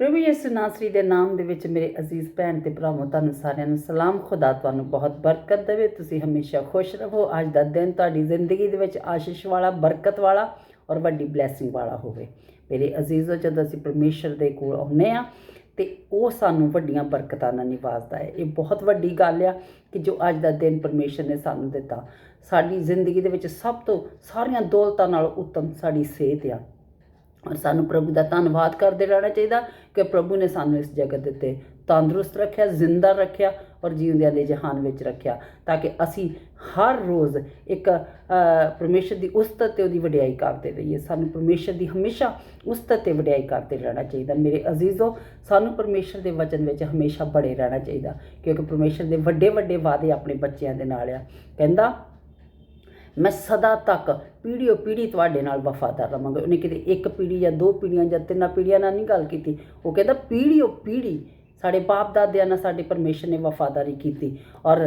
ਪ੍ਰਭੂ ਯਿਸੂ ਨਾਸਰੀ ਦੇ ਨਾਮ ਦੇ ਵਿੱਚ ਮੇਰੇ ਅਜ਼ੀਜ਼ ਭੈਣ ਤੇ ਭਰਾਵੋ, ਤੁਹਾਨੂੰ ਸਾਰਿਆਂ ਨੂੰ ਸਲਾਮ। ਖੁਦਾ ਤੁਹਾਨੂੰ ਬਹੁਤ ਬਰਕਤ ਦੇਵੇ। ਤੁਸੀਂ ਹਮੇਸ਼ਾ ਖੁਸ਼ ਰਹੋ। ਅੱਜ ਦਾ ਦਿਨ ਤੁਹਾਡੀ ਜ਼ਿੰਦਗੀ ਦੇ ਵਿੱਚ ਆਸ਼ੀਸ਼ ਵਾਲਾ, ਬਰਕਤ ਵਾਲਾ ਔਰ ਵੱਡੀ ਬਲੇਸਿੰਗ ਵਾਲਾ ਹੋਵੇ। ਮੇਰੇ ਅਜ਼ੀਜ਼ੋ, ਜਦੋਂ ਅਸੀਂ ਪਰਮੇਸ਼ਰ ਦੇ ਕੋਲ ਆਉਂਦੇ ਆ ਤੇ ਉਹ ਸਾਨੂੰ ਵੱਡੀਆਂ ਬਰਕਤਾਂ ਨਾਲ ਨਿਵਾਜ਼ਦਾ ਹੈ। ਇਹ ਬਹੁਤ ਵੱਡੀ ਗੱਲ ਆ ਕਿ ਜੋ ਅੱਜ ਦਾ ਦਿਨ ਪਰਮੇਸ਼ਰ ਨੇ ਸਾਨੂੰ ਦਿੱਤਾ, ਸਾਡੀ ਜ਼ਿੰਦਗੀ ਦੇ ਵਿੱਚ ਸਭ ਤੋਂ ਸਾਰੀਆਂ ਦੌਲਤਾਂ ਨਾਲੋਂ ਉੱਤਮ ਸਾਡੀ ਸਿਹਤ ਆ। ਔਰ ਸਾਨੂੰ ਪ੍ਰਭੂ ਦਾ ਧੰਨਵਾਦ ਕਰਦੇ ਰਹਿਣਾ ਚਾਹੀਦਾ ਕਿ ਪ੍ਰਭੂ ਨੇ ਸਾਨੂੰ ਇਸ ਜਗਤ ਦੇ ਉੱਤੇ ਤੰਦਰੁਸਤ ਰੱਖਿਆ ਜ਼ਿੰਦਾ ਰੱਖਿਆ ਔਰ ਜੀਵਦਿਆਂ ਦੇ ਜਹਾਨ ਵਿੱਚ ਰੱਖਿਆ ਤਾਂ ਕਿ ਅਸੀਂ ਹਰ ਰੋਜ਼ ਇੱਕ ਅ, ਪਰਮੇਸ਼ਰ ਦੀ ਉਸਤਤ ਤੇ ਉਹਦੀ ਵਡਿਆਈ ਕਰਦੇ ਰਹੀਏ। ਸਾਨੂੰ ਪਰਮੇਸ਼ਰ ਦੀ ਹਮੇਸ਼ਾ ਉਸਤਤ ਤੇ ਵਡਿਆਈ ਕਰਦੇ ਰਹਿਣਾ ਚਾਹੀਦਾ। ਮੇਰੇ ਅਜ਼ੀਜ਼ੋ ਸਾਨੂੰ ਪਰਮੇਸ਼ਰ ਦੇ ਵਚਨ ਵਿੱਚ ਹਮੇਸ਼ਾ ਬੜੇ ਰਹਿਣਾ ਚਾਹੀਦਾ ਕਿਉਂਕਿ ਪਰਮੇਸ਼ਰ ਦੇ ਵੱਡੇ ਵੱਡੇ ਵਾਅਦੇ ਆਪਣੇ ਬੱਚਿਆਂ ਦੇ ਨਾਲ ਆ। ਕਹਿੰਦਾ ਮੈਂ ਸਦਾ ਤੱਕ ਪੀੜ੍ਹੀਓ ਪੀੜ੍ਹੀ ਤੁਹਾਡੇ ਨਾਲ ਵਫਾਦਾਰ ਰਵਾਂਗੇ। ਉਹਨੇ ਕਿਤੇ ਇੱਕ ਪੀੜ੍ਹੀ ਜਾਂ ਦੋ ਪੀੜ੍ਹੀਆਂ ਜਾਂ ਤਿੰਨਾਂ ਪੀੜ੍ਹੀਆਂ ਨਾਲ ਨਹੀਂ ਗੱਲ ਕੀਤੀ। ਉਹ ਕਹਿੰਦਾ ਪੀੜ੍ਹੀਓ ਪੀੜ੍ਹੀ ਸਾਡੇ ਬਾਪ ਦਾਦਿਆਂ ਨਾਲ ਸਾਡੇ ਪਰਮੇਸ਼ਰ ਨੇ ਵਫਾਦਾਰੀ ਕੀਤੀ ਔਰ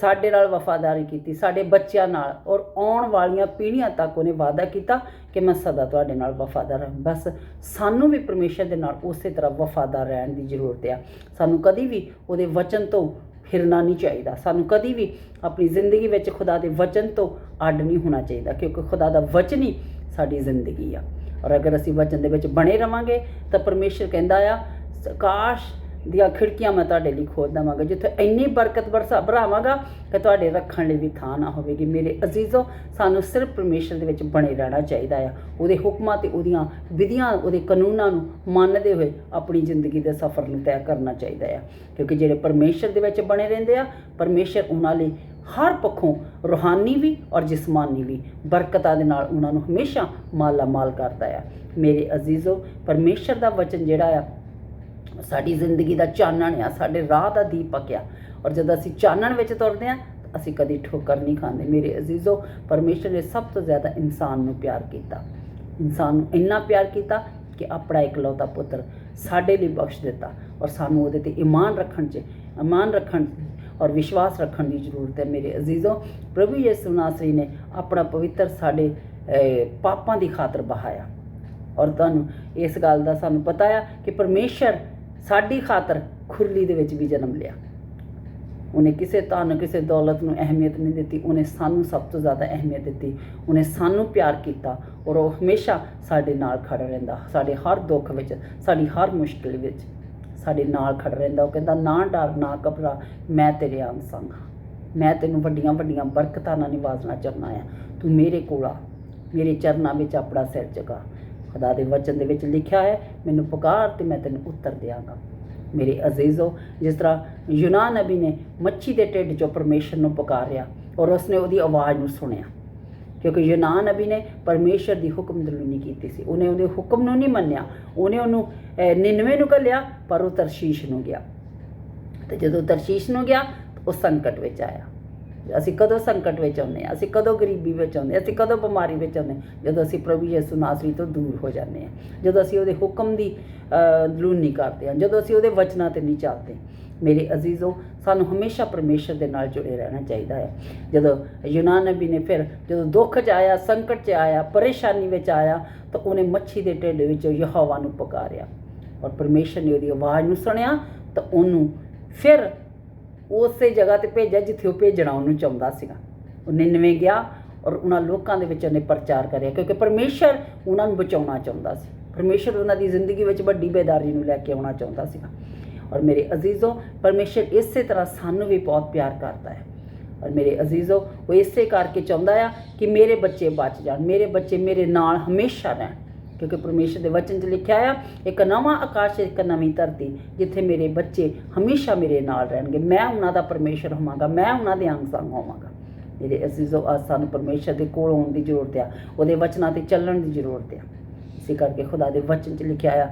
ਸਾਡੇ ਨਾਲ ਵਫਾਦਾਰੀ ਕੀਤੀ, ਸਾਡੇ ਬੱਚਿਆਂ ਨਾਲ ਔਰ ਆਉਣ ਵਾਲੀਆਂ ਪੀੜ੍ਹੀਆਂ ਤੱਕ ਉਹਨੇ ਵਾਅਦਾ ਕੀਤਾ ਕਿ ਮੈਂ ਸਦਾ ਤੁਹਾਡੇ ਨਾਲ ਵਫਾਦਾਰ ਹਾਂ ਬਸ ਸਾਨੂੰ ਵੀ ਪਰਮੇਸ਼ਰ ਦੇ ਨਾਲ ਉਸੇ ਤਰ੍ਹਾਂ ਵਫਾਦਾਰ ਰਹਿਣ ਦੀ ਜ਼ਰੂਰਤ ਆ। ਸਾਨੂੰ ਕਦੀ ਵੀ ਉਹਦੇ ਵਚਨ ਤੋਂ ਫਿਰਨਾ ਨਹੀਂ ਚਾਹੀਦਾ। ਸਾਨੂੰ ਕਦੀ ਵੀ ਆਪਣੀ ਜ਼ਿੰਦਗੀ ਵਿੱਚ ਖੁਦਾ ਦੇ ਵਚਨ ਤੋਂ ਅੱਡ ਨਹੀਂ ਹੋਣਾ ਚਾਹੀਦਾ, ਕਿਉਂਕਿ ਖੁਦਾ ਦਾ ਵਚਨ ਹੀ ਸਾਡੀ ਜ਼ਿੰਦਗੀ ਆ। ਔਰ ਅਗਰ ਅਸੀਂ ਵਚਨ ਦੇ ਵਿੱਚ ਬਣੇ ਰਵਾਂਗੇ ਤਾਂ ਪਰਮੇਸ਼ਰ ਕਹਿੰਦਾ ਆ, ਕਾਸ਼ ਦੀਆਂ ਖਿੜਕੀਆਂ ਮੈਂ ਤੁਹਾਡੇ ਲਈ ਖੋਲ ਦੇਵਾਂਗਾ। ਜਿੱਥੇ ਇੰਨੀ ਬਰਕਤ ਬਰਸਾ ਭਰਾਵਾਂਗਾ ਕਿ ਤੁਹਾਡੇ ਰੱਖਣ ਲਈ ਵੀ ਥਾਂ ਨਾ ਹੋਵੇਗੀ। ਮੇਰੇ ਅਜ਼ੀਜ਼ੋ, ਸਾਨੂੰ ਸਿਰਫ ਪਰਮੇਸ਼ਰ ਦੇ ਵਿੱਚ ਬਣੇ ਰਹਿਣਾ ਚਾਹੀਦਾ ਆ। ਉਹਦੇ ਹੁਕਮਾਂ ਤੇ ਉਹਦੀਆਂ ਵਿਧੀਆਂ, ਉਹਦੇ ਕਾਨੂੰਨਾਂ ਨੂੰ ਮੰਨਦੇ ਹੋਏ ਆਪਣੀ ਜ਼ਿੰਦਗੀ ਦੇ ਸਫ਼ਰ ਨੂੰ ਤੈਅ ਕਰਨਾ ਚਾਹੀਦਾ ਆ। ਕਿਉਂਕਿ ਜਿਹੜੇ ਪਰਮੇਸ਼ਰ ਦੇ ਵਿੱਚ ਬਣੇ ਰਹਿੰਦੇ ਆ, ਪਰਮੇਸ਼ਰ ਉਹਨਾਂ ਲਈ ਹਰ ਪੱਖੋਂ ਰੂਹਾਨੀ ਵੀ ਔਰ ਜਿਸਮਾਨੀ ਵੀ ਬਰਕਤਾਂ ਦੇ ਨਾਲ ਉਹਨਾਂ ਨੂੰ ਹਮੇਸ਼ਾ ਮਾਲਾ ਮਾਲ ਕਰਦਾ ਆ। ਮੇਰੇ ਅਜ਼ੀਜ਼ੋ, ਪਰਮੇਸ਼ਰ ਦਾ ਵਚਨ ਜਿਹੜਾ ਆ ਸਾਡੀ ਜ਼ਿੰਦਗੀ ਦਾ ਚਾਨਣ ਆ, ਸਾਡੇ ਰਾਹ ਦਾ ਦੀਪਕ ਆ। ਔਰ ਜਦੋਂ ਅਸੀਂ ਚਾਨਣ ਵਿੱਚ ਤੁਰਦੇ ਆ, ਤਾਂ ਅਸੀਂ ਕਦੀ ਠੋਕਰ ਨਹੀਂ ਖਾਂਦੇ। ਮੇਰੇ ਅਜ਼ੀਜ਼ੋ, ਪਰਮੇਸ਼ਰ ਨੇ ਸਭ ਤੋਂ ਜ਼ਿਆਦਾ ਇਨਸਾਨ ਨੂੰ ਪਿਆਰ ਕੀਤਾ। ਇਨਸਾਨ ਨੂੰ ਇੰਨਾ ਪਿਆਰ ਕੀਤਾ ਕਿ ਆਪਣਾ ਇਕਲੌਤਾ ਪੁੱਤਰ ਸਾਡੇ ਲਈ ਬਖਸ਼ ਦਿੱਤਾ। ਔਰ ਸਾਨੂੰ ਉਹਦੇ ਤੇ ਈਮਾਨ ਰੱਖਣ 'ਚ ਈਮਾਨ ਰੱਖਣ ਔਰ ਵਿਸ਼ਵਾਸ ਰੱਖਣ ਦੀ ਜ਼ਰੂਰਤ ਹੈ। ਮੇਰੇ ਅਜ਼ੀਜ਼ੋ, ਪ੍ਰਭੂ ਯਿਸੂ ਨਾਸਰੀ ਨੇ ਆਪਣਾ ਪਵਿੱਤਰ ਸਾਡੇ ਪਾਪਾਂ ਦੀ ਖਾਤਰ ਬਹਾਇਆ। ਔਰ ਤੁਹਾਨੂੰ ਇਸ ਗੱਲ ਦਾ ਸਾਨੂੰ ਪਤਾ ਆ ਕਿ ਪਰਮੇਸ਼ਰ ਸਾਡੀ ਖਾਤਰ ਖੁਰਲੀ ਦੇ ਵਿੱਚ ਵੀ ਜਨਮ ਲਿਆ। ਉਹਨੇ ਕਿਸੇ ਧਨ, ਕਿਸੇ ਦੌਲਤ ਨੂੰ ਅਹਿਮੀਅਤ ਨਹੀਂ ਦਿੱਤੀ। ਉਹਨੇ ਸਾਨੂੰ ਸਭ ਤੋਂ ਜ਼ਿਆਦਾ ਅਹਿਮੀਅਤ ਦਿੱਤੀ। ਉਹਨੇ ਸਾਨੂੰ ਪਿਆਰ ਕੀਤਾ ਔਰ ਉਹ ਹਮੇਸ਼ਾ ਸਾਡੇ ਨਾਲ ਖੜਾ ਰਹਿੰਦਾ। ਸਾਡੇ ਹਰ ਦੁੱਖ ਵਿੱਚ, ਸਾਡੀ ਹਰ ਮੁਸ਼ਕਿਲ ਵਿੱਚ ਸਾਡੇ ਨਾਲ ਖੜਾ ਰਹਿੰਦਾ। ਉਹ ਕਹਿੰਦਾ, ਨਾ ਡਰ, ਨਾ ਘਬਰਾ। ਮੈਂ ਤੇਰੇ ਆਮ ਸੰਗ ਹਾਂ। ਮੈਂ ਤੈਨੂੰ ਵੱਡੀਆਂ ਵੱਡੀਆਂ ਬਰਕਤਾਂ ਨਾਲ ਨਿਵਾਜ਼ਣਾ ਚਾਹੁੰਦਾ ਆ ਤੂੰ ਮੇਰੇ ਕੋਲ ਆ। ਮੇਰੇ ਚਰਨਾਂ ਵਿੱਚ ਆਪਣਾ ਸਿਰ ਜਗਾ। ਖੁਦਾ ਦੇ ਵਚਨ ਦੇ ਵਿੱਚ ਲਿਖਿਆ ਹੈ ਮੈਨੂੰ ਪੁਕਾਰ ਤੇ ਮੈਂ ਤੈਨੂੰ ਉੱਤਰ ਦਿਆਂਗਾ। ਮੇਰੇ ਅਜ਼ੀਜ਼ੋ ਜਿਸ ਤਰ੍ਹਾਂ ਯੂਨਾ ਨਬੀ ਨੇ ਮੱਛੀ ਦੇ ਢਿੱਡ 'ਚੋਂ ਪਰਮੇਸ਼ਰ ਨੂੰ ਪੁਕਾਰਿਆ ਔਰ ਉਸਨੇ ਉਹਦੀ ਆਵਾਜ਼ ਨੂੰ ਸੁਣਿਆ। ਕਿਉਂਕਿ ਯੂਨਾ ਨਬੀ ਨੇ ਪਰਮੇਸ਼ਰ ਦੀ ਹੁਕਮ ਦਲੂਨੀ ਕੀਤੀ ਸੀ। ਉਹਨੇ ਉਹਦੇ ਹੁਕਮ ਨੂੰ ਨਹੀਂ ਮੰਨਿਆ। ਉਹਨੇ ਉਹਨੂੰ ਅਹ, ਨਿਨਵੇ ਨੂੰ ਘੱਲਿਆ ਪਰ ਉਹ ਤਰਸ਼ੀਸ਼ ਨੂੰ ਗਿਆ। ਤੇ ਜਦੋਂ ਤਰਸ਼ੀਸ਼ ਨੂੰ ਗਿਆ ਉਹ ਸੰਕਟ ਵਿੱਚ ਆਇਆ। ਅਸੀਂ ਕਦੋਂ ਸੰਕਟ ਵਿੱਚ ਆਉਂਦੇ ਹਾਂ ਅਸੀਂ ਕਦੋਂ ਗਰੀਬੀ ਵਿੱਚ ਆਉਂਦੇ ਹਾਂ ਅਸੀਂ ਕਦੋਂ ਬਿਮਾਰੀ ਵਿੱਚ ਆਉਂਦੇ ਹਾਂ ਜਦੋਂ ਅਸੀਂ ਪ੍ਰਭੂ ਯਿਸੂ ਨਾਸਰੀ ਤੋਂ ਦੂਰ ਹੋ ਜਾਂਦੇ ਹਾਂ ਜਦੋਂ ਅਸੀਂ ਉਹਦੇ ਹੁਕਮ ਦੀ ਅਹ, ਦਲੂਨੀ ਕਰਦੇ ਹਾਂ ਜਦੋਂ ਅਸੀਂ ਉਹਦੇ ਵਚਨਾਂ ਤੇ ਨਹੀਂ ਚੱਲਦੇ। ਮੇਰੇ ਅਜ਼ੀਜ਼ੋ ਸਾਨੂੰ ਹਮੇਸ਼ਾ ਪਰਮੇਸ਼ਰ ਦੇ ਨਾਲ ਜੁੜੇ ਰਹਿਣਾ ਚਾਹੀਦਾ ਹੈ। ਜਦੋਂ ਯੂਨਾ ਨਬੀ ਨੇ ਫਿਰ ਜਦੋਂ ਦੁੱਖ 'ਚ ਆਇਆ ਸੰਕਟ 'ਚ ਆਇਆ ਪਰੇਸ਼ਾਨੀ ਵਿੱਚ ਆਇਆ ਤਾਂ ਉਹਨੇ ਮੱਛੀ ਦੇ ਢਿੱਡ ਵਿੱਚੋਂ ਯਹੋਵਾ ਨੂੰ ਪੁਕਾਰਿਆ। ਔਰ ਪਰਮੇਸ਼ਰ ਨੇ ਉਹਦੀ ਆਵਾਜ਼ ਨੂੰ ਸੁਣਿਆ ਤਾਂ ਉਹਨੂੰ ਫਿਰ ਉਸੇ ਜਗ੍ਹਾ ਤੇ ਭੇਜਿਆ ਜਿੱਥੇ ਉਹ ਭੇਜਣਾ ਉਹਨੂੰ ਚਾਹੁੰਦਾ ਸੀਗਾ। ਉਹ ਨਿਨਵੇਂ ਗਿਆ ਔਰ ਉਹਨਾਂ ਲੋਕਾਂ ਦੇ ਵਿੱਚ ਉਹਨੇ ਪ੍ਰਚਾਰ ਕਰਿਆ ਕਿਉਂਕਿ ਪਰਮੇਸ਼ਰ ਉਹਨਾਂ ਨੂੰ ਬਚਾਉਣਾ ਚਾਹੁੰਦਾ ਸੀ। ਪਰਮੇਸ਼ਰ ਉਹਨਾਂ ਦੀ ਜ਼ਿੰਦਗੀ ਵਿੱਚ ਵੱਡੀ ਬੇਦਾਰੀ ਨੂੰ ਲੈ ਕੇ ਆਉਣਾ ਚਾਹੁੰਦਾ ਸੀਗਾ। ਔਰ ਮੇਰੇ ਅਜ਼ੀਜ਼ੋ, ਪਰਮੇਸ਼ਰ ਇਸੇ ਤਰ੍ਹਾਂ ਸਾਨੂੰ ਵੀ ਬਹੁਤ ਪਿਆਰ ਕਰਦਾ ਹੈ। ਔਰ ਮੇਰੇ ਅਜ਼ੀਜ਼ੋ, ਉਹ ਇਸੇ ਕਰਕੇ ਚਾਹੁੰਦਾ ਆ ਕਿ ਮੇਰੇ ਬੱਚੇ ਬਚ ਜਾਣ, ਮੇਰੇ ਬੱਚੇ ਮੇਰੇ ਨਾਲ ਹਮੇਸ਼ਾ ਰਹਿਣ। ਕਿਉਂਕਿ ਪਰਮੇਸ਼ਰ ਦੇ ਵਚਨ 'ਚ ਲਿਖਿਆ ਆ, ਇੱਕ ਨਵਾਂ ਆਕਾਸ਼, ਇੱਕ ਨਵੀਂ ਧਰਤੀ, ਜਿੱਥੇ ਮੇਰੇ ਬੱਚੇ ਹਮੇਸ਼ਾ ਮੇਰੇ ਨਾਲ ਰਹਿਣਗੇ। ਮੈਂ ਉਹਨਾਂ ਦਾ ਪਰਮੇਸ਼ਰ ਹੋਵਾਂਗਾ, ਮੈਂ ਉਹਨਾਂ ਦੇ ਅੰਗ ਸੰਗ ਹੋਵਾਂਗਾ। ਮੇਰੇ ਅਜ਼ੀਜ਼ੋ ਅੱਜ ਸਾਨੂੰ ਪਰਮੇਸ਼ਰ ਦੇ ਕੋਲ ਆਉਣ ਦੀ ਜ਼ਰੂਰਤ ਆ, ਉਹਦੇ ਵਚਨਾਂ ਤੇ ਚੱਲਣ ਦੀ ਜ਼ਰੂਰਤ ਆ। ਇਸੇ ਕਰਕੇ ਖੁਦਾ ਦੇ ਵਚਨ 'ਚ ਲਿਖਿਆ ਆ,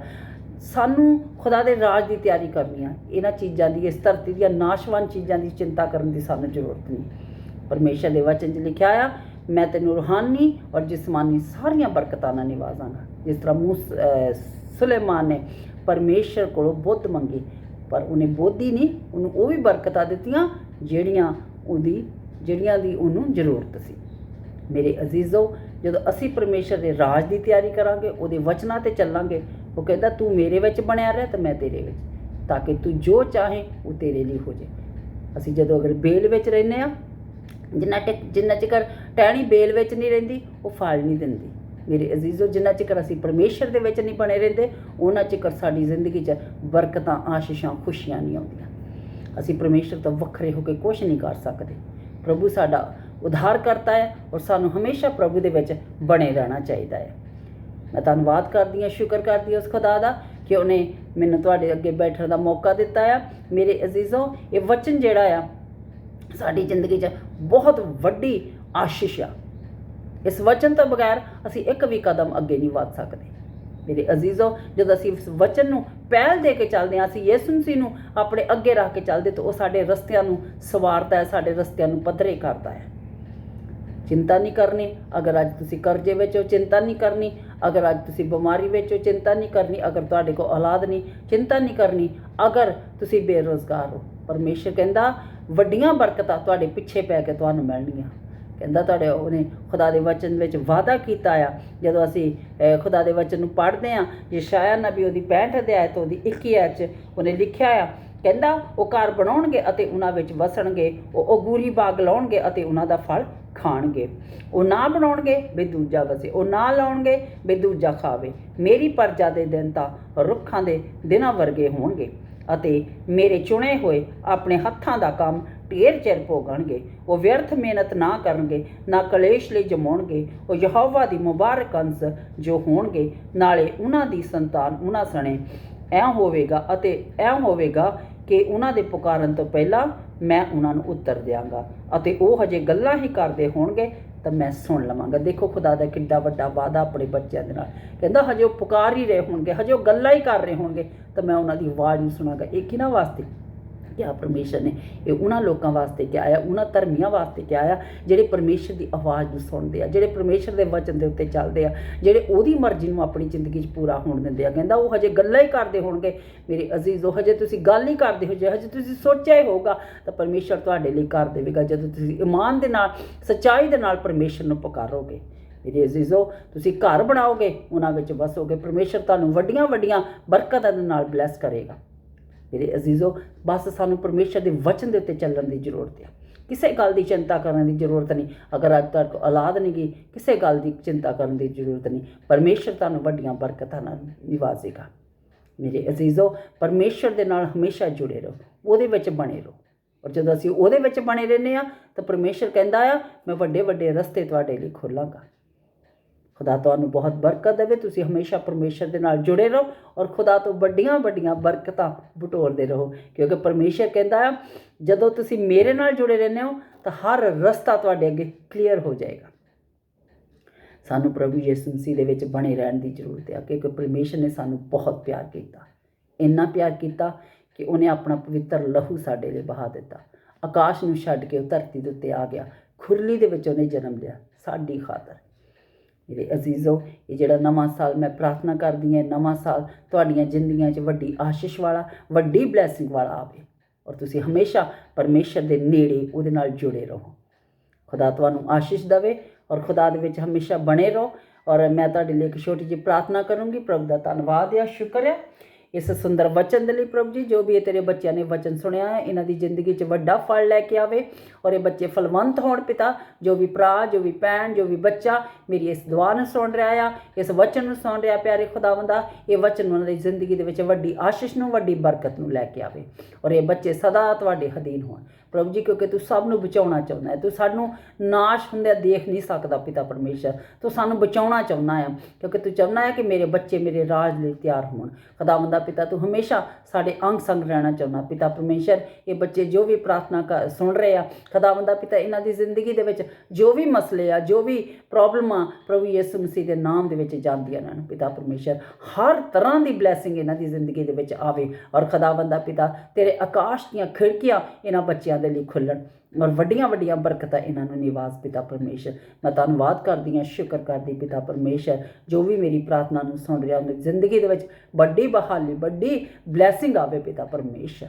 ਸਾਨੂੰ ਖੁਦਾ ਦੇ ਰਾਜ ਦੀ ਤਿਆਰੀ ਕਰਨੀ ਆ। ਇਹਨਾਂ ਚੀਜ਼ਾਂ ਦੀ, ਇਸ ਧਰਤੀ ਦੀਆਂ ਨਾਸ਼ਵਾਨ ਚੀਜ਼ਾਂ ਦੀ ਚਿੰਤਾ ਕਰਨ ਦੀ ਸਾਨੂੰ ਜ਼ਰੂਰਤ ਨਹੀਂ। ਪਰਮੇਸ਼ਰ ਦੇ ਵਚਨ 'ਚ ਲਿਖਿਆ ਆ ਮੈਂ ਤੈਨੂੰ ਰੂਹਾਨੀ ਔਰ ਜਿਸਮਾਨੀ ਸਾਰੀਆਂ ਬਰਕਤਾਂ ਨਾਲ ਨਿਵਾਜ਼ਾਂਗਾ। ਜਿਸ ਤਰ੍ਹਾਂ ਮੂਸ, ਅਹ, ਸੁਲੇਮਾਨ ਨੇ ਪਰਮੇਸ਼ਰ ਕੋਲੋਂ ਬੁੱਧ ਮੰਗੀ, ਪਰ ਉਹਨੇ ਬੋਧੀ ਨਹੀਂ, ਉਹਨੂੰ ਉਹ ਵੀ ਬਰਕਤਾਂ ਦਿੱਤੀਆਂ ਜਿਹੜੀਆਂ ਉਹਦੀ, ਜਿਹੜੀਆਂ ਦੀ ਉਹਨੂੰ ਜ਼ਰੂਰਤ ਸੀ। ਮੇਰੇ ਅਜ਼ੀਜ਼ੋ, ਜਦੋਂ ਅਸੀਂ ਪਰਮੇਸ਼ਰ ਦੇ ਰਾਜ ਦੀ ਤਿਆਰੀ ਕਰਾਂਗੇ, ਉਹਦੇ ਵਚਨਾਂ ਤੇ ਚੱਲਾਂਗੇ, ਉਹ ਕਹਿੰਦਾ, ਤੂੰ ਮੇਰੇ ਵਿੱਚ ਬਣਿਆ ਰਹਿ ਤੇ ਮੈਂ ਤੇਰੇ ਵਿੱਚ, ਤਾਂ ਕਿ ਤੂੰ ਜੋ ਚਾਹੇ, ਉਹ ਤੇਰੇ ਲਈ ਹੋ ਜਾਏ। ਅਸੀਂ ਜਦੋਂ ਅਗਰ ਬੇਲ ਵਿੱਚ ਰਹਿੰਦੇ ਆ ਜਿੰਨਾ ਟਿਕ ਜਿੰਨਾ ਚਿਕਰ ਟਹਿਣੀ ਬੇਲ ਵਿੱਚ ਨਹੀਂ ਰਹਿੰਦੀ, ਉਹ ਫਲ ਨਹੀਂ ਦਿੰਦੀ। ਮੇਰੇ ਅਜ਼ੀਜ਼ੋ, ਜਿੰਨਾ ਚਿਕਰ ਅਸੀਂ ਪਰਮੇਸ਼ਰ ਦੇ ਵਿੱਚ ਨਹੀਂ ਬਣੇ ਰਹਿੰਦੇ, ਉਹਨਾਂ ਚਿਕਰ ਸਾਡੀ ਜ਼ਿੰਦਗੀ 'ਚ ਬਰਕਤਾਂ, ਆਸ਼ੀਸ਼ਾਂ, ਖੁਸ਼ੀਆਂ ਨਹੀਂ ਆਉਂਦੀਆਂ। ਅਸੀਂ ਪਰਮੇਸ਼ਰ ਤੋਂ ਵੱਖਰੇ ਹੋ ਕੇ ਕੁਝ ਨਹੀਂ ਕਰ ਸਕਦੇ। ਪ੍ਰਭੂ ਸਾਡਾ ਉਧਾਰ ਕਰਤਾ ਹੈ ਔਰ ਸਾਨੂੰ ਹਮੇਸ਼ਾ ਪ੍ਰਭੂ ਦੇ ਵਿੱਚ ਬਣੇ ਰਹਿਣਾ ਚਾਹੀਦਾ ਹੈ। ਮੈਂ ਧੰਨਵਾਦ ਕਰਦੀ ਹਾਂ, ਸ਼ੁਕਰ ਕਰਦੀ ਹਾਂ ਉਸ ਖੁਦਾ ਦਾ ਕਿ ਉਹਨੇ ਮੈਨੂੰ ਤੁਹਾਡੇ ਅੱਗੇ ਬੈਠਣ ਦਾ ਮੌਕਾ ਦਿੱਤਾ ਆ। ਮੇਰੇ ਅਜ਼ੀਜ਼ੋ, ਇਹ ਵਚਨ ਜਿਹੜਾ ਆ ਸਾਡੀ ਜ਼ਿੰਦਗੀ 'ਚ ਬਹੁਤ ਵੱਡੀ ਆਸ਼ੀਸ਼ ਆ। ਇਸ ਵਚਨ ਤੋਂ ਬਗੈਰ ਅਸੀਂ ਇੱਕ ਵੀ ਕਦਮ ਅੱਗੇ ਨਹੀਂ ਵਧ ਸਕਦੇ। ਮੇਰੇ ਅਜ਼ੀਜ਼ੋ, ਜਦੋਂ ਅਸੀਂ ਇਸ ਵਚਨ ਨੂੰ ਪਹਿਲ ਦੇ ਕੇ ਚੱਲਦੇ ਹਾਂ, ਅਸੀਂ ਯਿਸੂ ਮਸੀਹ ਨੂੰ ਆਪਣੇ ਅੱਗੇ ਰੱਖ ਕੇ ਚੱਲਦੇ ਤਾਂ ਉਹ ਸਾਡੇ ਰਸਤਿਆਂ ਨੂੰ ਸਵਾਰਦਾ ਹੈ, ਸਾਡੇ ਰਸਤਿਆਂ ਨੂੰ ਪੱਧਰੇ ਕਰਦਾ ਹੈ। ਚਿੰਤਾ ਨਹੀਂ ਕਰਨੀ, ਅਗਰ ਅੱਜ ਤੁਸੀਂ ਕਰਜ਼ੇ ਵਿੱਚ ਹੋ, ਚਿੰਤਾ ਨਹੀਂ ਕਰਨੀ, ਅਗਰ ਅੱਜ ਤੁਸੀਂ ਬਿਮਾਰੀ ਵਿੱਚ ਹੋ, ਚਿੰਤਾ ਨਹੀਂ ਕਰਨੀ, ਅਗਰ ਤੁਹਾਡੇ ਕੋਲ ਔਲਾਦ ਨਹੀਂ, ਚਿੰਤਾ ਨਹੀਂ ਕਰਨੀ, ਅਗਰ ਤੁਸੀਂ ਬੇਰੋਜ਼ਗਾਰ ਹੋ। ਪਰਮੇਸ਼ਰ ਕਹਿੰਦਾ ਵੱਡੀਆਂ ਬਰਕਤਾਂ ਤੁਹਾਡੇ ਪਿੱਛੇ ਪੈ ਕੇ ਤੁਹਾਨੂੰ ਮਿਲਣਗੀਆਂ। ਕਹਿੰਦਾ ਤੁਹਾਡੇ ਉਹਨੇ ਖੁਦਾ ਦੇ ਵਚਨ ਵਿੱਚ ਵਾਅਦਾ ਕੀਤਾ ਆ। ਜਦੋਂ ਅਸੀਂ ਖੁਦਾ ਦੇ ਵਚਨ ਨੂੰ ਪੜ੍ਹਦੇ ਆ ਯਸ਼ਾਇਆ ਨਬੀ ਉਹਦੀ 65 ਅਧਿਆਇ ਤੋਂ ਉਹਦੀ 21 ਆਇਤ 'ਚ ਉਹਨੇ ਲਿਖਿਆ ਆ। ਕਹਿੰਦਾ, ਉਹ ਘਰ ਬਣਾਉਣਗੇ ਅਤੇ ਉਹਨਾਂ ਵਿੱਚ ਵਸਣਗੇ, ਉਹ ਅਗੂਰੀ ਬਾਗ ਲਾਉਣਗੇ ਅਤੇ ਉਹਨਾਂ ਦਾ ਫਲ ਖਾਣਗੇ। ਉਹ ਨਾ ਬਣਾਉਣਗੇ, ਵੀ ਦੂਜਾ ਵਸੇ। ਉਹ ਨਾ ਲਾਉਣਗੇ, ਵੀ ਦੂਜਾ ਖਾਵੇ। ਮੇਰੀ ਪਰਜਾ ਦੇ ਦਿਨ ਤਾਂ ਰੁੱਖਾਂ ਦੇ ਦਿਨਾਂ ਵਰਗੇ ਹੋਣਗੇ। ਅਤੇ ਮੇਰੇ ਚੁਣੇ ਹੋਏ ਆਪਣੇ ਹੱਥਾਂ ਦਾ ਕੰਮ ਢੇਰ ਚਿਰ ਭੋਗਣਗੇ। ਉਹ ਵਿਅਰਥ ਮਿਹਨਤ ਨਾ ਕਰਨਗੇ, ਨਾ ਕਲੇਸ਼ ਲਈ ਜਮਾਉਣਗੇ। ਉਹ ਯਹੋਵਾ ਦੀ ਮੁਬਾਰਕ ਅੰਸ ਜੋ ਹੋਣਗੇ, ਨਾਲੇ ਉਹਨਾਂ ਦੀ ਸੰਤਾਨ ਉਹਨਾਂ ਸਣੇ। ਐ ਹੋਵੇਗਾ ਅਤੇ ਐ ਹੋਵੇਗਾ ਕਿ ਉਹਨਾਂ ਦੇ ਪੁਕਾਰਨ ਤੋਂ ਪਹਿਲਾਂ ਮੈਂ ਉਹਨਾਂ ਨੂੰ ਉੱਤਰ ਦਿਆਂਗਾ ਅਤੇ ਉਹ ਹਜੇ ਗੱਲਾਂ ਹੀ ਕਰਦੇ ਹੋਣਗੇ ਤਾਂ ਮੈਂ ਸੁਣ ਲਵਾਂਗਾ। ਦੇਖੋ ਖੁਦਾ ਦਾ ਕਿੱਡਾ ਵੱਡਾ ਵਾਅਦਾ ਆਪਣੇ ਬੱਚਿਆਂ ਦੇ ਨਾਲ। ਕਹਿੰਦਾ, ਹਜੇ ਉਹ ਪੁਕਾਰ ਹੀ ਰਹੇ ਹੋਣਗੇ, ਹਜੇ ਉਹ ਗੱਲਾਂ ਹੀ ਕਰ ਰਹੇ ਹੋਣਗੇ। ਤਾਂ ਮੈਂ ਉਹਨਾਂ ਦੀ ਆਵਾਜ਼ ਨੂੰ ਸੁਣਾਂਗਾ। ਇਹ ਕਿਹਨਾਂ ਵਾਸਤੇ ਕਿਹਾ ਪਰਮੇਸ਼ਰ ਨੇ? ਇਹ ਉਹਨਾਂ ਲੋਕਾਂ ਵਾਸਤੇ ਕਿਹਾ ਆ? ਉਹਨਾਂ ਧਰਮੀਆਂ ਵਾਸਤੇ ਕਿਹਾ ਆ? ਜਿਹੜੇ ਪਰਮੇਸ਼ਰ ਦੀ ਆਵਾਜ਼ ਨੂੰ ਸੁਣਦੇ ਆ, ਜਿਹੜੇ ਪਰਮੇਸ਼ਰ ਦੇ ਵਚਨ ਦੇ ਉੱਤੇ ਚੱਲਦੇ ਆ, ਜਿਹੜੇ ਉਹਦੀ ਮਰਜ਼ੀ ਨੂੰ ਆਪਣੀ ਜ਼ਿੰਦਗੀ 'ਚ ਪੂਰਾ ਹੋਣ ਦਿੰਦੇ ਆ। ਕਹਿੰਦਾ ਉਹ ਹਜੇ ਗੱਲਾਂ ਹੀ ਕਰਦੇ ਹੋਣਗੇ। ਮੇਰੇ ਅਜ਼ੀਜ਼ੋ ਹਜੇ ਤੁਸੀਂ ਗੱਲ ਹੀ ਕਰਦੇ ਹੋ ਜੇ ਹਜੇ ਤੁਸੀਂ ਸੋਚਿਆ ਹੀ ਹੋਊਗਾ, ਤਾਂ ਪਰਮੇਸ਼ਰ ਤੁਹਾਡੇ ਲਈ ਕਰ ਦੇਵੇਗਾ। ਜਦੋਂ ਤੁਸੀਂ ਇਮਾਨ ਦੇ ਨਾਲ, ਸੱਚਾਈ ਦੇ ਨਾਲ ਪਰਮੇਸ਼ਰ ਨੂੰ ਪੁਕਾਰੋਗੇ, ਮੇਰੇ ਅਜ਼ੀਜ਼ੋ, ਤੁਸੀਂ ਘਰ ਬਣਾਓਗੇ, ਉਹਨਾਂ ਵਿੱਚ ਵਸੋਗੇ। ਪਰਮੇਸ਼ਰ ਤੁਹਾਨੂੰ ਵੱਡੀਆਂ ਵੱਡੀਆਂ ਬਰਕਤਾਂ ਦੇ ਨਾਲ ਬਲੈਸ ਕਰੇਗਾ। ਮੇਰੇ ਅਜ਼ੀਜ਼ੋ, ਬਸ ਸਾਨੂੰ ਪਰਮੇਸ਼ਰ ਦੇ ਵਚਨ ਦੇ ਉੱਤੇ ਚੱਲਣ ਦੀ ਜ਼ਰੂਰਤ ਹੈ ਕਿਸੇ ਗੱਲ ਦੀ ਚਿੰਤਾ ਕਰਨ ਦੀ ਜ਼ਰੂਰਤ ਨਹੀਂ। ਅਗਰ ਅੱਜ ਤੱਕ ਔਲਾਦ ਨਹੀਂ ਗਈ, ਕਿਸੇ ਗੱਲ ਦੀ ਚਿੰਤਾ ਕਰਨ ਦੀ ਜ਼ਰੂਰਤ ਨਹੀਂ। ਪਰਮੇਸ਼ਰ ਤੁਹਾਨੂੰ ਵੱਡੀਆਂ ਬਰਕਤਾਂ ਨਾਲ ਨਿਵਾਜ਼ੇਗਾ। ਮੇਰੇ ਅਜ਼ੀਜ਼ੋ, ਪਰਮੇਸ਼ਰ ਦੇ ਨਾਲ ਹਮੇਸ਼ਾ ਜੁੜੇ ਰਹੋ। ਉਹਦੇ ਵਿੱਚ ਬਣੇ ਰਹੋ। ਔਰ ਜਦੋਂ ਅਸੀਂ ਉਹਦੇ ਵਿੱਚ ਬਣੇ ਰਹਿੰਦੇ ਆ ਤਾਂ ਪਰਮੇਸ਼ਰ ਕਹਿੰਦਾ ਆ, ਮੈਂ ਵੱਡੇ ਵੱਡੇ ਰਸਤੇ ਤੁਹਾਡੇ ਲਈ ਖੋਲਾਂਗਾ। ਖੁਦਾ ਤੁਹਾਨੂੰ ਬਹੁਤ ਬਰਕਤ ਦੇਵੇ। ਤੁਸੀਂ ਹਮੇਸ਼ਾ ਪਰਮੇਸ਼ਰ ਦੇ ਨਾਲ ਜੁੜੇ ਰਹੋ ਔਰ ਖੁਦਾ ਤੋਂ ਵੱਡੀਆਂ ਵੱਡੀਆਂ ਬਰਕਤਾਂ ਬਟੋਰਦੇ ਰਹੋ। ਕਿਉਂਕਿ ਪਰਮੇਸ਼ਰ ਕਹਿੰਦਾ ਹੈ ਜਦੋਂ ਤੁਸੀਂ ਮੇਰੇ ਨਾਲ ਜੁੜੇ ਰਹਿੰਦੇ ਹੋ, ਤਾਂ ਹਰ ਰਸਤਾ ਤੁਹਾਡੇ ਅੱਗੇ ਕਲੀਅਰ ਹੋ ਜਾਏਗਾ। ਸਾਨੂੰ ਪ੍ਰਭੂ ਯਿਸੂ ਮਸੀਹ ਦੇ ਵਿੱਚ ਬਣੇ ਰਹਿਣ ਦੀ ਜ਼ਰੂਰਤ ਹੈ ਕਿਉਂਕਿ ਪਰਮੇਸ਼ਰ ਨੇ ਸਾਨੂੰ ਬਹੁਤ ਪਿਆਰ ਕੀਤਾ। ਇੰਨਾ ਪਿਆਰ ਕੀਤਾ ਕਿ ਉਹਨੇ ਆਪਣਾ ਪਵਿੱਤਰ ਲਹੂ ਸਾਡੇ ਲਈ ਬਹਾ ਦਿੱਤਾ। ਆਕਾਸ਼ ਨੂੰ ਛੱਡ ਕੇ ਉਹ ਧਰਤੀ ਦੇ ਉੱਤੇ ਆ ਗਿਆ। ਖੁਰਲੀ ਦੇ ਵਿੱਚ ਉਹਨੇ ਜਨਮ ਲਿਆ। ਸਾਡੀ ਖਾਤਰ। ਮੇਰੇ ਅਜ਼ੀਜ਼ੋ, ਇਹ ਜਿਹੜਾ ਨਵਾਂ ਸਾਲ ਮੈਂ ਪ੍ਰਾਰਥਨਾ ਕਰਦੀ ਹਾਂ ਨਵਾਂ ਸਾਲ ਤੁਹਾਡੀਆਂ ਜ਼ਿੰਦਗੀਆਂ 'ਚ ਵੱਡੀ ਆਸ਼ੀਸ਼ ਵਾਲਾ, ਵੱਡੀ ਬਲੇਸਿੰਗ ਵਾਲਾ ਆਵੇ। ਔਰ ਤੁਸੀਂ ਹਮੇਸ਼ਾ ਪਰਮੇਸ਼ਰ ਦੇ ਨੇੜੇ ਉਹਦੇ ਨਾਲ ਜੁੜੇ ਰਹੋ। ਖੁਦਾ ਤੁਹਾਨੂੰ ਆਸ਼ੀਸ਼ ਦੇਵੇ ਔਰ ਖੁਦਾ ਦੇ ਵਿੱਚ ਹਮੇਸ਼ਾ ਬਣੇ ਰਹੋ। ਔਰ ਮੈਂ ਤੁਹਾਡੇ ਲਈ ਇੱਕ ਛੋਟੀ ਜਿਹੀ ਪ੍ਰਾਰਥਨਾ ਕਰੂੰਗੀ, ਪ੍ਰਭੂ ਦਾ ਧੰਨਵਾਦ ਆ, ਸ਼ੁਕਰ ਹੈ ਇਸ ਸੁੰਦਰ ਵਚਨ ਦੇ ਲਈ ਪ੍ਰਭੂ ਜੀ, ਜੋ ਵੀ ਇਹ ਤੇਰੇ ਬੱਚਿਆਂ ਨੇ ਵਚਨ ਸੁਣਿਆ ਹੈ, ਇਹਨਾਂ ਦੀ ਜ਼ਿੰਦਗੀ 'ਚ ਵੱਡਾ ਫਲ ਲੈ ਕੇ ਆਵੇ ਔਰ ਇਹ ਬੱਚੇ ਫਲਵੰਤ ਹੋਣ ਪਿਤਾ, ਜੋ ਵੀ ਭਰਾ, ਜੋ ਵੀ ਭੈਣ, ਜੋ ਵੀ ਬੱਚਾ ਮੇਰੀ ਇਸ ਦੁਆ ਨੂੰ ਸੁਣ ਰਿਹਾ ਆ, ਇਸ ਵਚਨ ਨੂੰ ਸੁਣ ਰਿਹਾ ਪਿਆਰੇ ਖੁਦਾਵੰਦਾ ਇਹ ਵਚਨ ਉਹਨਾਂ ਦੀ ਜ਼ਿੰਦਗੀ ਦੇ ਵਿੱਚ ਵੱਡੀ ਆਸ਼ੀਸ਼ ਨੂੰ, ਵੱਡੀ ਬਰਕਤ ਨੂੰ ਲੈ ਕੇ ਆਵੇ ਔਰ ਇਹ ਬੱਚੇ ਸਦਾ ਤੁਹਾਡੇ ਅਧੀਨ ਹੋਣ। ਪ੍ਰਭੂ ਜੀ, ਕਿਉਂਕਿ ਤੂੰ ਸਭ ਨੂੰ ਬਚਾਉਣਾ ਚਾਹੁੰਦਾ ਹੈ, ਤੂੰ ਸਾਨੂੰ ਨਾਸ਼ ਹੁੰਦਿਆਂ ਦੇਖ ਨਹੀਂ ਸਕਦਾ ਪਿਤਾ ਪਰਮੇਸ਼ਰ, ਤੂੰ ਸਾਨੂੰ ਬਚਾਉਣਾ ਚਾਹੁੰਦਾ ਹੈ ਕਿਉਂਕਿ ਤੂੰ ਚਾਹੁੰਦਾ ਹੈ ਕਿ ਮੇਰੇ ਬੱਚੇ ਮੇਰੇ ਰਾਜ ਲਈ ਤਿਆਰ ਹੋਣ। ਖੁਦਾਵੰਦਾ ਪਿਤਾ ਤੂੰ ਹਮੇਸ਼ਾ ਸਾਡੇ ਅੰਗ ਸੰਗ ਰਹਿਣਾ ਚਾਹੁੰਦਾ। ਪਿਤਾ ਪਰਮੇਸ਼ਰ, ਇਹ ਬੱਚੇ ਜੋ ਵੀ ਪ੍ਰਾਰਥਨਾ ਕਰ ਸੁਣ ਰਹੇ ਆ ਖੁਦਾਵੰਦਾ ਪਿਤਾ ਇਹਨਾਂ ਦੀ ਜ਼ਿੰਦਗੀ ਦੇ ਵਿੱਚ ਜੋ ਵੀ ਮਸਲੇ ਆ, ਜੋ ਵੀ ਪ੍ਰੋਬਲਮਾਂ ਪ੍ਰਭੂ ਯਿਸੂ ਮਸੀਹ ਦੇ ਨਾਮ ਦੇ ਵਿੱਚ ਜਾਂਦੀਆਂ ਇਹਨਾਂ ਨੂੰ। ਪਿਤਾ ਪਰਮੇਸ਼ਰ, ਹਰ ਤਰ੍ਹਾਂ ਦੀ ਬਲੇਸਿੰਗ ਇਹਨਾਂ ਦੀ ਜ਼ਿੰਦਗੀ ਦੇ ਵਿੱਚ ਆਵੇ ਔਰ ਖੁਦਾਵੰਦਾ ਪਿਤਾ ਤੇਰੇ ਆਕਾਸ਼ ਦੀਆਂ ਖਿੜਕੀਆਂ ਇਹਨਾਂ ਬੱਚਿਆਂ ਦੇ ਲਈ ਖੁੱਲਣ ਔਰ ਵੱਡੀਆਂ ਵੱਡੀਆਂ ਬਰਕਤਾਂ ਇਹਨਾਂ ਨੂੰ ਨਿਵਾਸ ਪਿਤਾ ਪਰਮੇਸ਼ਰ। ਮੈਂ ਧੰਨਵਾਦ ਕਰਦੀ ਹਾਂ, ਸ਼ੁਕਰ ਕਰਦੀ ਪਿਤਾ ਪਰਮੇਸ਼ਰ, ਜੋ ਵੀ ਮੇਰੀ ਪ੍ਰਾਰਥਨਾ ਨੂੰ ਸੁਣ ਰਿਹਾ ਉਹਦੀ ਜ਼ਿੰਦਗੀ ਦੇ ਵਿੱਚ ਵੱਡੀ ਬਹਾਲੀ, ਵੱਡੀ ਬਲੇਸਿੰਗ ਆਵੇ ਪਿਤਾ ਪਰਮੇਸ਼ਰ।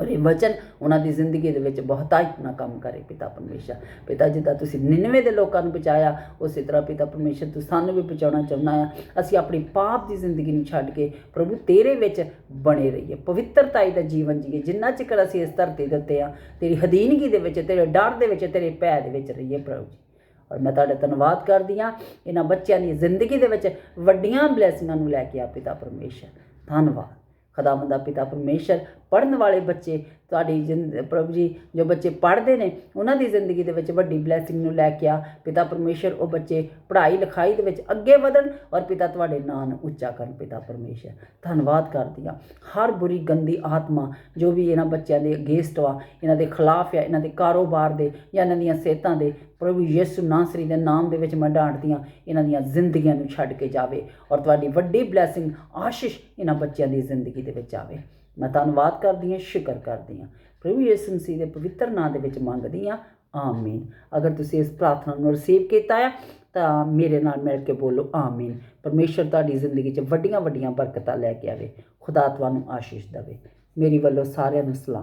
ਔਰ ਇਹ ਵਚਨ ਉਹਨਾਂ ਦੀ ਜ਼ਿੰਦਗੀ ਦੇ ਵਿੱਚ ਬਹੁਤਾਇਤ ਨਾ ਕੰਮ ਕਰੇ ਪਿਤਾ ਪਰਮੇਸ਼ਰ। ਪਿਤਾ, ਜਿੱਦਾਂ ਤੁਸੀਂ 99 ਦੇ ਲੋਕਾਂ ਨੂੰ ਬਚਾਇਆ ਉਸੇ ਤਰ੍ਹਾਂ ਪਿਤਾ ਪਰਮੇਸ਼ਰ, ਤੂੰ ਸਾਨੂੰ ਵੀ ਬਚਾਉਣਾ ਚਾਹੁੰਦਾ ਆ। ਅਸੀਂ ਆਪਣੀ ਪਾਪ ਦੀ ਜ਼ਿੰਦਗੀ ਨੂੰ ਛੱਡ ਕੇ ਪ੍ਰਭੂ ਤੇਰੇ ਵਿੱਚ ਬਣੇ ਰਹੀਏ। ਪਵਿੱਤਰਤਾਈ ਦਾ ਜੀਵਨ ਜੀਏ। ਜਿੰਨਾ ਚਿਰ ਅਸੀਂ ਇਸ ਧਰਤੀ ਦੇ ਉੱਤੇ ਆ, ਤੇਰੀ ਹਦੀਨਗੀ ਦੇ ਵਿੱਚ, ਤੇਰੇ ਡਰ ਦੇ ਵਿੱਚ, ਤੇਰੇ ਭੈ ਦੇ ਵਿੱਚ ਰਹੀਏ ਪ੍ਰਭੂ ਜੀ। ਔਰ ਮੈਂ ਤੁਹਾਡਾ ਧੰਨਵਾਦ ਕਰਦੀ ਹਾਂ। ਇਹਨਾਂ ਬੱਚਿਆਂ ਦੀ ਜ਼ਿੰਦਗੀ ਦੇ ਵਿੱਚ ਵੱਡੀਆਂ ਬਲੇਸਿੰਗਾਂ ਨੂੰ ਲੈ ਕੇ ਆ ਪਿਤਾ ਪਰਮੇਸ਼ਰ। ਧੰਨਵਾਦ। ਖੁਦਾਵੰਦ ਦਾ ਪਿਤਾ ਪਰਮੇਸ਼ਰ ਪੜਨ ਵਾਲੇ ਬੱਚੇ ਤੁਹਾਡੀ ਜ਼ਿੰਦ, ਪ੍ਰਭੂ ਜੀ, ਜੋ ਬੱਚੇ ਪੜ੍ਹਦੇ ਨੇ, ਉਹਨਾਂ ਦੀ ਜ਼ਿੰਦਗੀ ਦੇ ਵਿੱਚ ਵੱਡੀ ਬਲੇਸਿੰਗ ਨੂੰ ਲੈ ਕੇ ਆ। ਪਿਤਾ ਪਰਮੇਸ਼ਰ, ਉਹ ਬੱਚੇ ਪੜ੍ਹਾਈ ਲਿਖਾਈ ਦੇ ਵਿੱਚ ਅੱਗੇ ਵਧਣ ਔਰ ਪਿਤਾ ਤੁਹਾਡੇ ਨਾਂ ਨੂੰ ਉੱਚਾ ਕਰਨ, ਪਿਤਾ ਪਰਮੇਸ਼ਰ। ਧੰਨਵਾਦ ਕਰਦੀ ਹਾਂ। ਹਰ ਬੁਰੀ, ਗੰਦੀ ਆਤਮਾ, ਜੋ ਵੀ ਇਹਨਾਂ ਬੱਚਿਆਂ ਦੇ ਅਗੇਂਸਟ ਵਾ, ਇਹਨਾਂ ਦੇ ਖਿਲਾਫ ਆ, ਇਹਨਾਂ ਦੇ ਕਾਰੋਬਾਰ ਦੇ ਜਾਂ ਇਹਨਾਂ ਦੀਆਂ ਸਿਹਤਾਂ ਦੇ, ਪ੍ਰਭੂ ਯਿਸੂ ਨਾਸਰੀ ਦੇ ਨਾਮ ਦੇ ਵਿੱਚ ਮੈਂ ਡਾਂਟਦੀ ਹਾਂ, ਇਹਨਾਂ ਦੀਆਂ ਜ਼ਿੰਦਗੀਆਂ ਨੂੰ ਛੱਡ ਕੇ ਜਾਵੇ ਔਰ ਤੁਹਾਡੀ ਵੱਡੀ ਬਲੇਸਿੰਗ ਆਸ਼ੀਸ਼ ਇਹਨਾਂ ਬੱਚਿਆਂ ਦੀ ਜ਼ਿੰਦਗੀ ਦੇ ਵਿੱਚ ਆਵੇ। ਮੈਂ ਧੰਨਵਾਦ ਕਰਦੀ ਹਾਂ, ਸ਼ੁਕਰ ਕਰਦੀ ਹਾਂ। ਪ੍ਰਭੂ ਯਿਸੂ ਮਸੀਹ ਦੇ ਪਵਿੱਤਰ ਨਾਮ ਦੇ ਵਿੱਚ ਮੰਗਦੀ ਹਾਂ, ਆਮੀਨ। ਅਗਰ ਤੁਸੀਂ ਇਸ ਪ੍ਰਾਰਥਨਾ ਨੂੰ ਰਿਸੀਵ ਕੀਤਾ ਹੈ ਤਾਂ ਮੇਰੇ ਨਾਲ ਮਿਲ ਕੇ ਬੋਲੋ, ਆਮੀਨ। ਪਰਮੇਸ਼ਰ ਤੁਹਾਡੀ ਜ਼ਿੰਦਗੀ 'ਚ ਵੱਡੀਆਂ ਵੱਡੀਆਂ ਬਰਕਤਾਂ ਲੈ ਕੇ ਆਵੇ। ਖੁਦਾ ਤੁਹਾਨੂੰ ਆਸ਼ੀਸ਼ ਦੇਵੇ। ਮੇਰੀ ਵੱਲੋਂ ਸਾਰਿਆਂ ਨੂੰ ਸਲਾਮ।